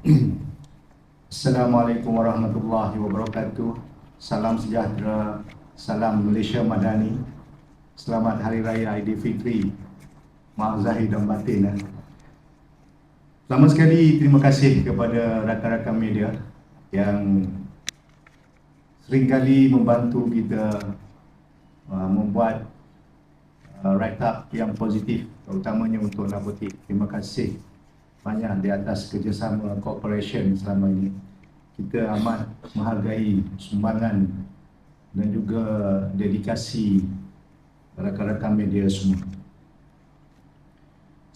Assalamualaikum warahmatullahi wabarakatuh. Salam sejahtera, salam Malaysia Madani. Selamat Hari Raya Aidilfitri. Maaf zahir dan batin. eh. Pertama sekali terima kasih kepada rakan-rakan media yang seringkali membantu kita uh, membuat uh, write up yang positif terutamanya untuk narkotik. Terima kasih banyak di atas kerjasama cooperation selama ini. Kita amat menghargai sumbangan dan juga dedikasi rakan-rakan media semua.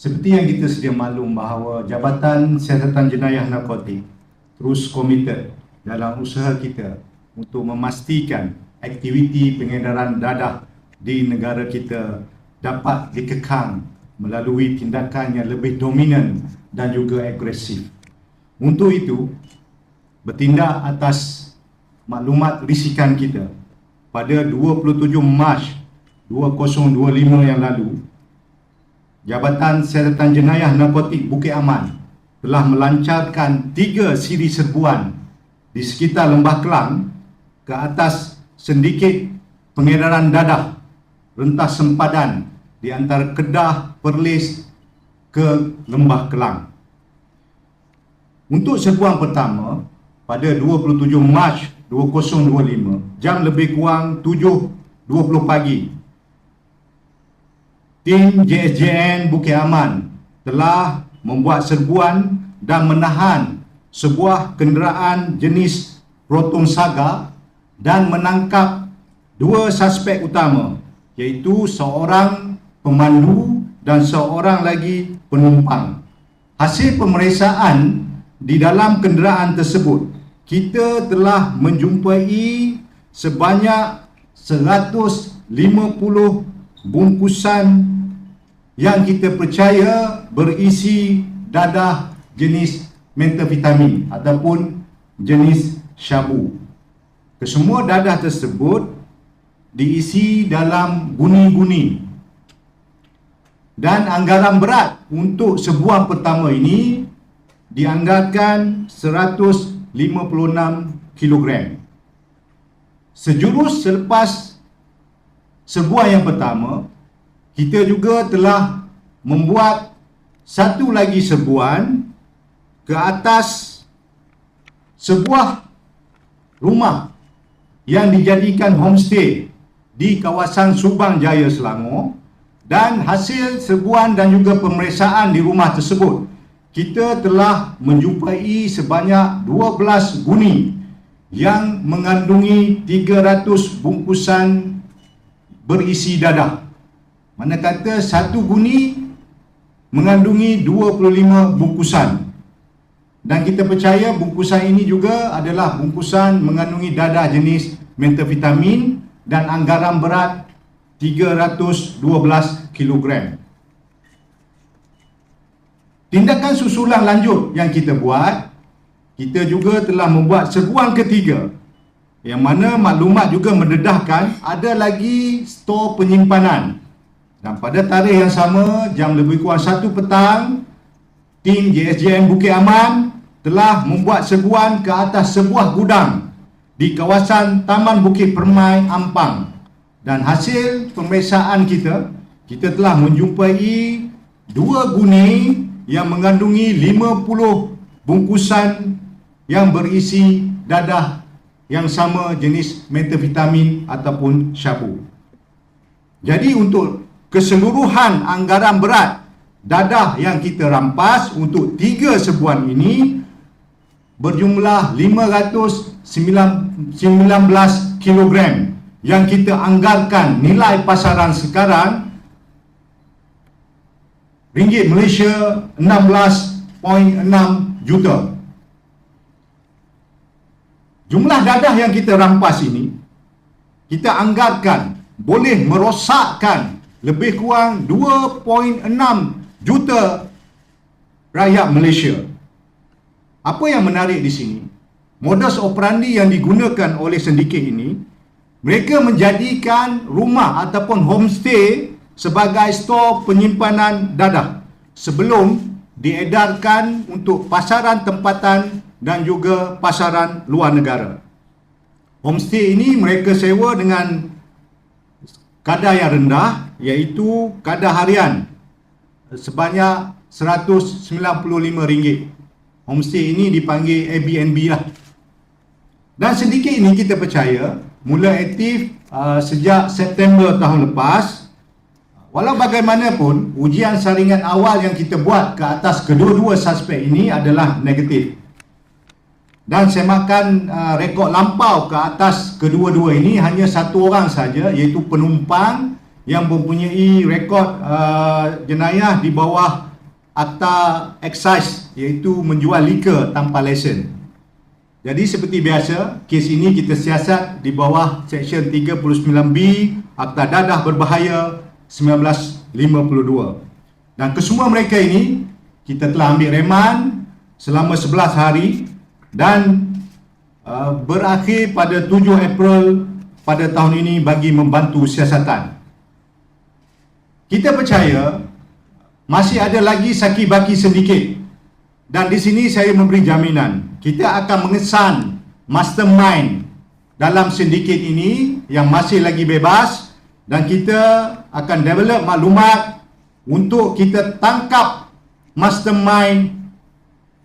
Seperti yang kita sedia maklum bahawa Jabatan Siasatan Jenayah Narkotik terus komited dalam usaha kita untuk memastikan aktiviti pengedaran dadah di negara kita dapat dikekang melalui tindakan yang lebih dominan dan juga agresif. Untuk itu, bertindak atas maklumat risikan kita pada 27 Mac 2025 yang lalu, Jabatan Siasatan Jenayah Narkotik Bukit Aman telah melancarkan tiga siri serbuan di sekitar Lembah Kelang ke atas sindiket pengedaran dadah rentas sempadan di antara Kedah, Perlis ke Lembah Kelang. Untuk serbuan pertama, pada 27 Mac 2025, jam lebih kurang 7.20 pagi, tim JSJN Bukit Aman telah membuat serbuan dan menahan sebuah kenderaan jenis Proton Saga dan menangkap dua suspek utama iaitu seorang pemandu dan seorang lagi penumpang. Hasil pemeriksaan di dalam kenderaan tersebut, kita telah menjumpai sebanyak 150 bungkusan yang kita percaya berisi dadah jenis metavitamin ataupun jenis syabu. Kesemua dadah tersebut diisi dalam guni-guni dan anggaran berat untuk sebuah pertama ini dianggarkan 156 kg. Sejurus selepas sebuah yang pertama, kita juga telah membuat satu lagi serbuan ke atas sebuah rumah yang dijadikan homestay di kawasan Subang Jaya Selangor dan hasil serbuan dan juga pemeriksaan di rumah tersebut kita telah menjumpai sebanyak 12 guni yang mengandungi 300 bungkusan berisi dadah. Mana kata satu guni mengandungi 25 bungkusan. Dan kita percaya bungkusan ini juga adalah bungkusan mengandungi dadah jenis metavitamin dan anggaran berat 312 kg. Tindakan susulan lanjut yang kita buat, kita juga telah membuat serbuan ketiga yang mana maklumat juga mendedahkan ada lagi stor penyimpanan. Dan pada tarikh yang sama, jam lebih kurang satu petang, tim JSJN Bukit Aman telah membuat serbuan ke atas sebuah gudang di kawasan Taman Bukit Permai, Ampang. Dan hasil pemeriksaan kita, kita telah menjumpai dua guni yang mengandungi 50 bungkusan yang berisi dadah yang sama jenis metavitamin ataupun syabu. Jadi untuk keseluruhan anggaran berat dadah yang kita rampas untuk tiga sebuan ini berjumlah 519 kg yang kita anggarkan nilai pasaran sekarang ringgit Malaysia 16.6 juta. Jumlah dadah yang kita rampas ini kita anggarkan boleh merosakkan lebih kurang 2.6 juta rakyat Malaysia. Apa yang menarik di sini? Modus operandi yang digunakan oleh sindiket ini mereka menjadikan rumah ataupun homestay sebagai stor penyimpanan dadah sebelum diedarkan untuk pasaran tempatan dan juga pasaran luar negara. Homestay ini mereka sewa dengan kadar yang rendah iaitu kadar harian sebanyak RM195. Homestay ini dipanggil Airbnb lah. Dan sedikit ini kita percaya mula aktif uh, sejak September tahun lepas walau bagaimanapun ujian saringan awal yang kita buat ke atas kedua-dua suspek ini adalah negatif. Dan semakan uh, rekod lampau ke atas kedua-dua ini hanya satu orang saja iaitu penumpang yang mempunyai rekod uh, jenayah di bawah akta excise iaitu menjual liquor tanpa lesen. Jadi seperti biasa, kes ini kita siasat di bawah Seksyen 39B Akta Dadah Berbahaya 1952. Dan kesemua mereka ini, kita telah ambil reman selama 11 hari dan uh, berakhir pada 7 April pada tahun ini bagi membantu siasatan. Kita percaya masih ada lagi saki baki sedikit dan di sini saya memberi jaminan kita akan mengesan mastermind dalam sindiket ini yang masih lagi bebas dan kita akan develop maklumat untuk kita tangkap mastermind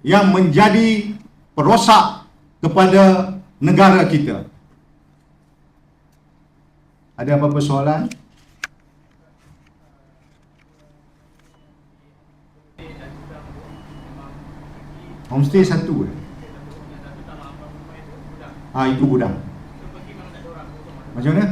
yang menjadi perosak kepada negara kita. Ada apa-apa soalan? Homestay satu eh? Ah ha, itu gudang. Macam mana?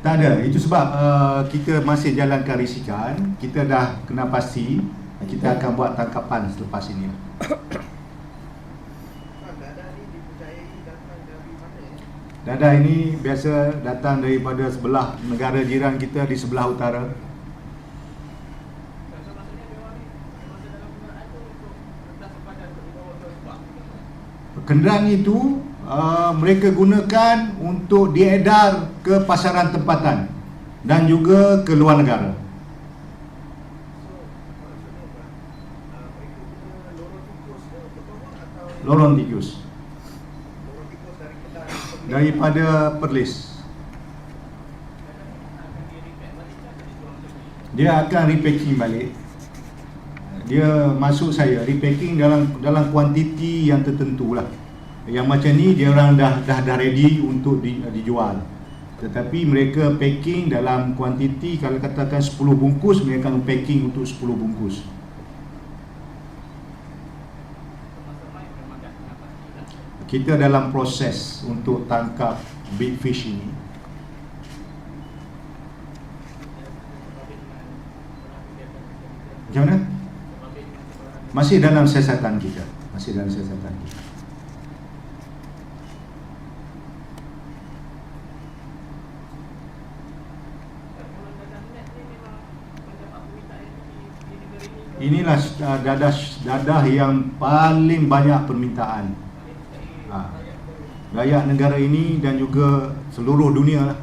Tak ada. Itu sebab uh, kita masih jalankan risikan. Kita dah kena pasti kita akan buat tangkapan selepas ini. Dadah ini biasa datang daripada sebelah negara jiran kita di sebelah utara. Kenderaan itu uh, mereka gunakan untuk diedar ke pasaran tempatan dan juga ke luar negara. Lorong tikus. Daripada Perlis. Dia akan repacking balik dia masuk saya. Repacking dalam dalam kuantiti yang tertentu lah. Yang macam ni dia orang dah dah dah ready untuk di, dijual. Tetapi mereka packing dalam kuantiti kalau katakan 10 bungkus mereka akan packing untuk 10 bungkus. Kita dalam proses untuk tangkap big fish ini. Macam mana? Masih dalam siasatan kita. Masih dalam siasatan kita. Inilah uh, dadah dadah yang paling banyak permintaan. Ha. rakyat negara ini dan juga seluruh dunia lah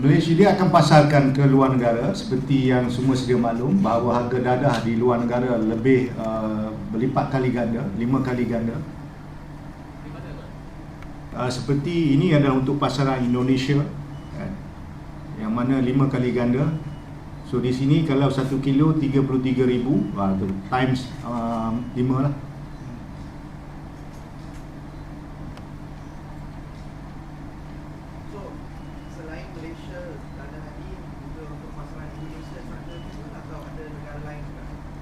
Malaysia dia akan pasarkan ke luar negara seperti yang semua sedia maklum bahawa harga dadah di luar negara lebih uh, berlipat kali ganda, lima kali ganda. Uh, seperti ini adalah untuk pasaran Indonesia kan? yang mana lima kali ganda. So di sini kalau satu kilo 33,000 uh, times uh, 5 lah.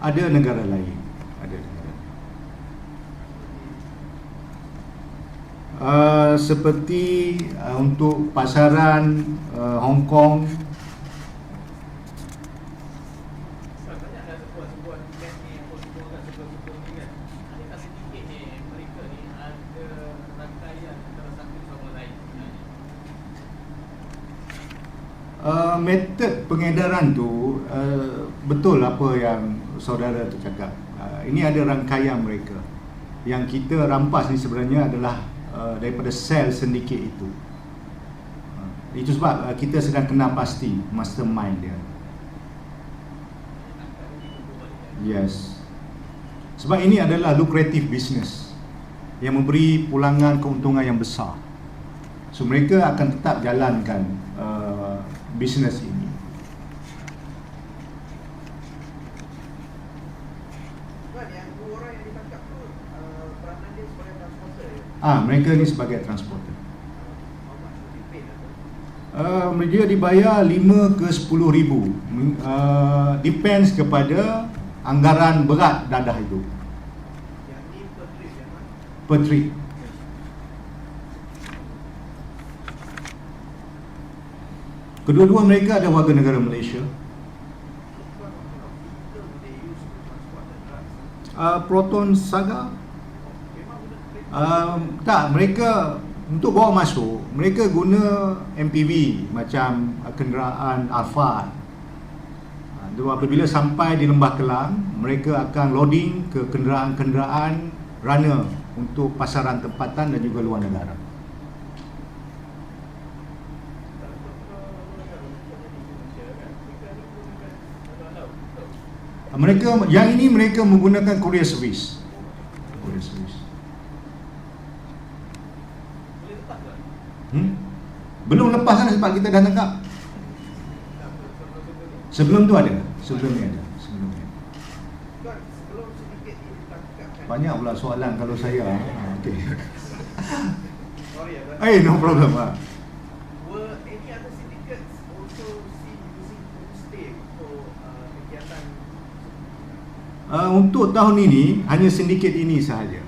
Ada negara lain. Ada uh, seperti uh, untuk pasaran uh, Hong Kong. Uh, method pengedaran tu uh, betul apa yang saudara tu cakap uh, ini ada rangkaian mereka yang kita rampas ni sebenarnya adalah uh, daripada sel sedikit itu uh, Itu sebab uh, kita sedang kenal pasti mastermind dia. Yes. Sebab ini adalah lucrative business yang memberi pulangan keuntungan yang besar. So mereka akan tetap jalankan uh, bisnes Ah, mereka ni sebagai transporter. Uh, dia dibayar 5 ke 10 ribu. Uh, Depends kepada anggaran berat dadah itu. Per trip. Kedua-dua mereka ada warga negara Malaysia. Uh, Proton Saga uh, Tak, mereka untuk bawa masuk mereka guna MPV macam kenderaan Alphard uh, apabila sampai di Lembah Kelang mereka akan loading ke kenderaan-kenderaan runner untuk pasaran tempatan dan juga luar negara. Mereka yang ini mereka menggunakan courier service. Courier service Belum lepas kan sebab kita dah tangkap. Sebelum tu ada. Sebelum ni ada. Sebelum ni. Banyak pula soalan kalau saya. Ha, okey. Eh, no problem. Ha. Uh, untuk tahun ini hanya sindiket ini sahaja.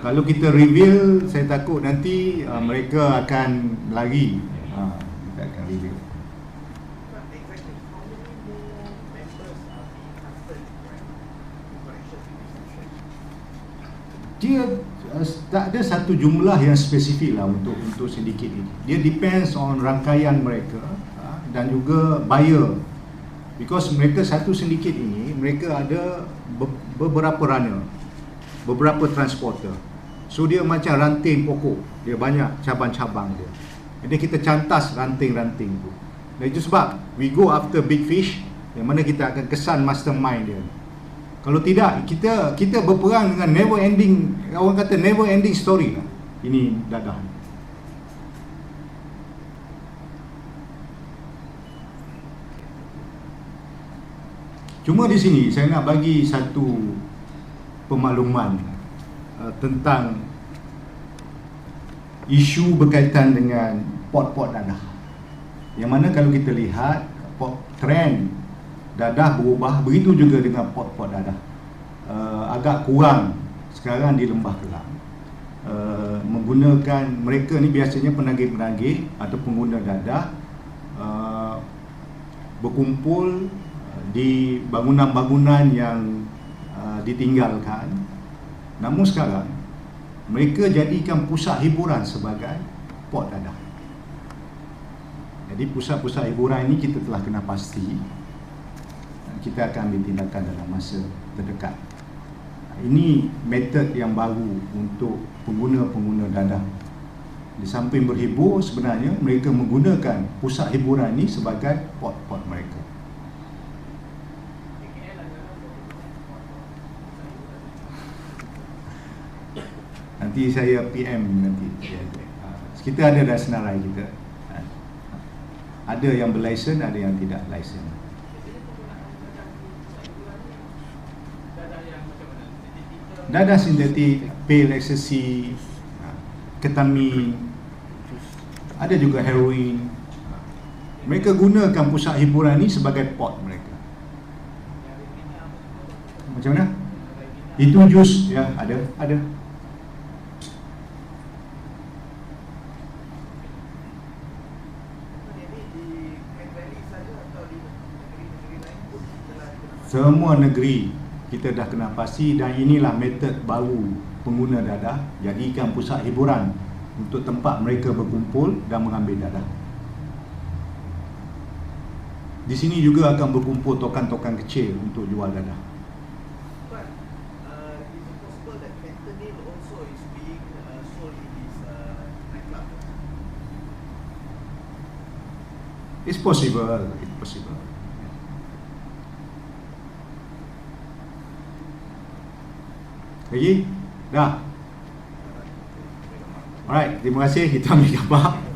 Kalau kita reveal, saya takut nanti uh, mereka akan lari. Ha, kita akan reveal. Dia uh, tak ada satu jumlah yang spesifik lah untuk untuk sedikit ini. Dia depends on rangkaian mereka uh, dan juga buyer. Because mereka satu sedikit ini, mereka ada beberapa runner, beberapa transporter. So dia macam ranting pokok. Dia banyak cabang-cabang dia. Jadi kita cantas ranting-ranting tu. Dan itu sebab We go after big fish Yang mana kita akan kesan mastermind dia. Kalau tidak Kita kita berperang dengan never ending Orang kata never ending story. Lah Ini dadah. Cuma di sini saya nak bagi satu pemakluman Uh, tentang isu berkaitan dengan pot-pot dadah. Yang mana kalau kita lihat pot trend dadah berubah begitu juga dengan pot-pot dadah. Uh, agak kurang sekarang di Lembah Kelang. Uh, menggunakan mereka ni biasanya penagih-penagih atau pengguna dadah uh, berkumpul di bangunan-bangunan yang uh, ditinggalkan Namun sekarang mereka jadikan pusat hiburan sebagai pot dadah. Jadi pusat-pusat hiburan ini kita telah kena pasti kita akan ambil tindakan dalam masa terdekat. Ini metod yang baru untuk pengguna-pengguna dadah. Di samping berhibur sebenarnya mereka menggunakan pusat hiburan ini sebagai pot-pot mereka. Nanti saya PM nanti. Kita ada dah senarai kita. Ada yang berlesen, ada yang tidak lesen. Dadah sintetik, pil ecstasy, ketamin, ada juga heroin. Mereka gunakan pusat hiburan ni sebagai pot mereka. Macam mana? Itu jus ya, ada, ada. semua negeri kita dah kena pasti dan inilah metod baru pengguna dadah jadikan pusat hiburan untuk tempat mereka berkumpul dan mengambil dadah. Di sini juga akan berkumpul tokan-tokan kecil untuk jual dadah. It's possible. It's possible. Lagi? Dah. Alright, terima kasih kita ambil gambar.